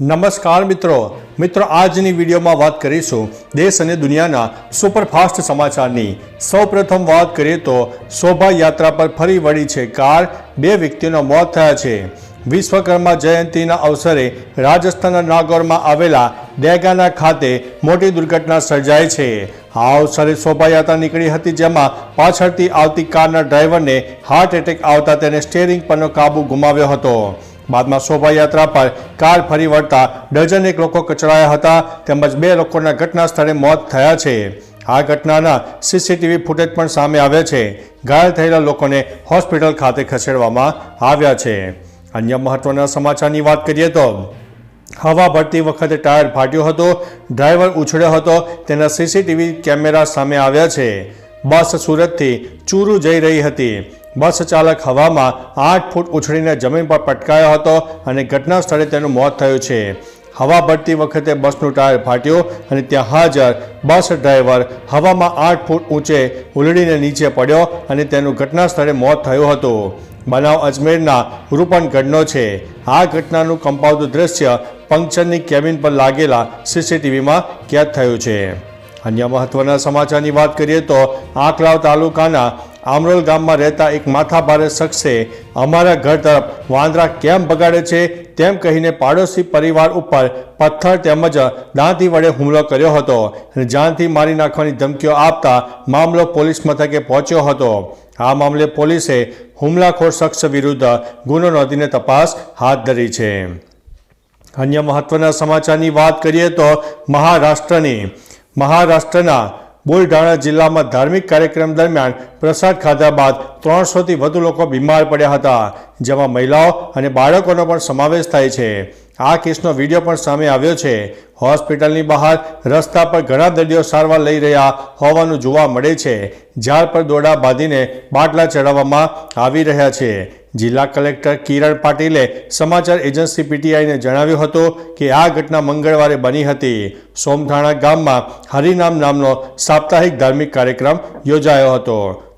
નમસ્કાર મિત્રો. મિત્રો, આજની વિડીયોમાં વાત કરીશું દેશ અને દુનિયાના સુપરફાસ્ટ સમાચારની. સૌપ્રથમ વાત કરીએ તો શોભાયાત્રા પર ફરી વળી છે કાર. બે વ્યક્તિનો મોત થયા છે. વિશ્વકર્મા જયંતિના અવસરે રાજસ્થાનના નાગૌરમાં આવેલા ડેગાના ખાતે મોટી દુર્ઘટના સર્જાઈ છે. આ અવસરે શોભાયાત્રા નીકળી હતી જેમાં પાછળથી આવતી કારના ડ્રાઈવરને હાર્ટ એટેક આવતા તેને સ્ટેરિંગ પરનો કાબુ ગુમાવ્યો હતો. બાદમાં શોભાયાત્રા પર કાર ફરી વળતા ડઝનેક લોકો કચડાયા હતા, તેમજ બે લોકોના ઘટના સ્થળે મોત થયા છે. આ ઘટનાના સીસીટીવી ફૂટેજ પણ સામે આવ્યા છે. ઘાયલ થયેલા લોકોને હોસ્પિટલ ખાતે ખસેડવામાં આવ્યા છે. અન્ય મહત્વના સમાચારની વાત કરીએ તો, હવા ભરતી વખતે ટાયર ફાટ્યો હતો, ડ્રાઈવર ઉછળ્યો હતો, તેના સીસીટીવી કેમેરા સામે આવ્યા છે. બસ સુરતથી ચૂરુ જઈ રહી હતી. બસ ચાલક હવામાં આઠ ફૂટ ઉછળીને જમીન પર પટકાયો હતો અને ઘટના સ્થળે તેનું મોત થયું છે. હવા ભરતી વખતે બસનું ટાયર ફાટ્યું અને ત્યાં હાજર બસ ડ્રાઈવર હવામાં આઠ ફૂટ ઊંચે ઉલડીને નીચે પડ્યો અને તેનું ઘટના સ્થળે મોત થયું હતું. બનાવ અજમેરના રૂપનગઢનો છે. આ ઘટનાનું કંપાવતું દ્રશ્ય પંક્ચરની કેબિન પર લાગેલા સીસીટીવીમાં કેદ થયું છે. અન્ય મહત્વના સમાચારની વાત કરીએ તો આંકલાવ તાલુકાના આમરોલ ગામમાં રહેતા એક માથાભારે શખ્સે અમારા ઘર તરફ વાંદરા કેમ બગાડે છે તેમ કહીને પાડોશી પરિવાર ઉપર પથ્થર તેમજ દાંતી વડે હુમલો કર્યો હતો. અને જાનથી મારી નાખવાની ધમકીઓ આપતા મામલો પોલીસ મથકે પહોંચ્યો હતો. આ મામલે પોલીસે હુમલાખોર શખ્સ વિરુદ્ધ ગુનો નોંધીને તપાસ હાથ ધરી છે. અન્ય મહત્વના સમાચારની વાત કરીએ તો મહારાષ્ટ્રની મહારાષ્ટ્રના બુલઢાણા જિલ્લામાં ધાર્મિક કાર્યક્રમ દરમિયાન પ્રસાદ ખાધા બાદ ત્રણસોથી વધુ લોકો બીમાર પડ્યા હતા, જેમાં મહિલાઓ અને બાળકોનો પણ સમાવેશ થાય છે. આ કેસનો વીડિયો પણ સામે આવ્યો છે. હોસ્પિટલની બહાર રસ્તા પર ઘણા દર્દીઓ સારવાર લઈ રહ્યા હોવાનું જોવા મળે છે. ઝાડ પર દોડા બાંધીને બાટલા ચડાવવામાં આવી રહ્યા છે. જિલ્લા કલેક્ટર કિરણ પાટીલે સમાચાર એજન્સી પીટીઆઈને જણાવ્યું હતું કે આ ઘટના મંગળવારે બની હતી. સોમથાણા ગામમાં હરિનામ નામનો સાપ્તાહિક ધાર્મિક કાર્યક્રમ યોજાયો હતો.